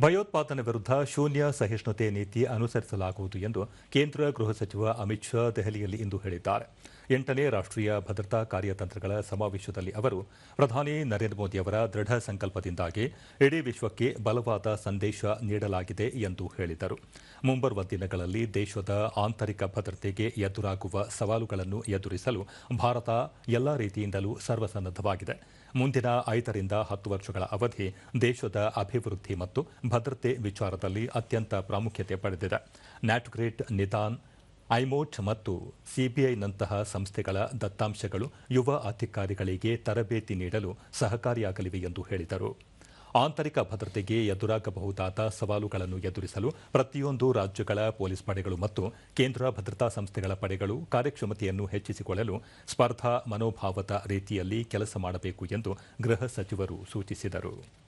ಭಯೋತ್ಪಾದನೆ ವಿರುದ್ಧ ಶೂನ್ಯ ಸಹಿಷ್ಣುತೆ ನೀತಿ ಅನುಸರಿಸಲಾಗುವುದು ಎಂದು ಕೇಂದ್ರ ಗೃಹ ಸಚಿವ ಅಮಿತ್ ಶಾ ದೆಹಲಿಯಲ್ಲಿ ಇಂದು ಹೇಳಿದ್ದಾರೆ. ಎಂಟನೇ ರಾಷ್ಟ್ರೀಯ ಭದ್ರತಾ ಕಾರ್ಯತಂತ್ರಗಳ ಸಮಾವೇಶದಲ್ಲಿ ಅವರು ಪ್ರಧಾನಿ ನರೇಂದ್ರ ಮೋದಿ ಅವರ ದೃಢ ಸಂಕಲ್ಪದಿಂದಾಗಿ ಇಡೀ ವಿಶ್ವಕ್ಕೆ ಬಲವಾದ ಸಂದೇಶ ನೀಡಲಾಗಿದೆ ಎಂದು ಹೇಳಿದರು. ಮುಂಬರುವ ದಿನಗಳಲ್ಲಿ ದೇಶದ ಆಂತರಿಕ ಭದ್ರತೆಗೆ ಎದುರಾಗುವ ಸವಾಲುಗಳನ್ನು ಎದುರಿಸಲು ಭಾರತ ಎಲ್ಲಾ ರೀತಿಯಿಂದಲೂ ಸರ್ವಸನ್ನದ್ಧವಾಗಿದೆ. ಮುಂದಿನ ಐದರಿಂದ ಹತ್ತು ವರ್ಷಗಳ ಅವಧಿ ದೇಶದ ಅಭಿವೃದ್ಧಿ ಮತ್ತು ಭದ್ರತೆ ವಿಚಾರದಲ್ಲಿ ಅತ್ಯಂತ ಪ್ರಾಮುಖ್ಯತೆ ಪಡೆದಿದೆ. ನ್ಯಾಟ್ಗ್ರೇಟ್ ನಿದಾನ್ ಐಮೋಟ್ ಮತ್ತು ಸಿಬಿಐನಂತಹ ಸಂಸ್ಥೆಗಳ ದತ್ತಾಂಶಗಳು ಯುವ ಅಧಿಕಾರಿಗಳಿಗೆ ತರಬೇತಿ ನೀಡಲು ಸಹಕಾರಿಯಾಗಲಿವೆ ಎಂದು ಹೇಳಿದರು. ಆಂತರಿಕ ಭದ್ರತೆಗೆ ಎದುರಾಗಬಹುದಾದ ಸವಾಲುಗಳನ್ನು ಎದುರಿಸಲು ಪ್ರತಿಯೊಂದು ರಾಜ್ಯಗಳ ಪೊಲೀಸ್ ಪಡೆಗಳು ಮತ್ತು ಕೇಂದ್ರ ಭದ್ರತಾ ಸಂಸ್ಥೆಗಳ ಪಡೆಗಳು ಕಾರ್ಯಕ್ಷಮತೆಯನ್ನು ಹೆಚ್ಚಿಸಿಕೊಳ್ಳಲು ಸ್ಪರ್ಧಾ ಮನೋಭಾವದ ರೀತಿಯಲ್ಲಿ ಕೆಲಸ ಮಾಡಬೇಕು ಎಂದು ಗೃಹ ಸಚಿವರು ಸೂಚಿಸಿದರು.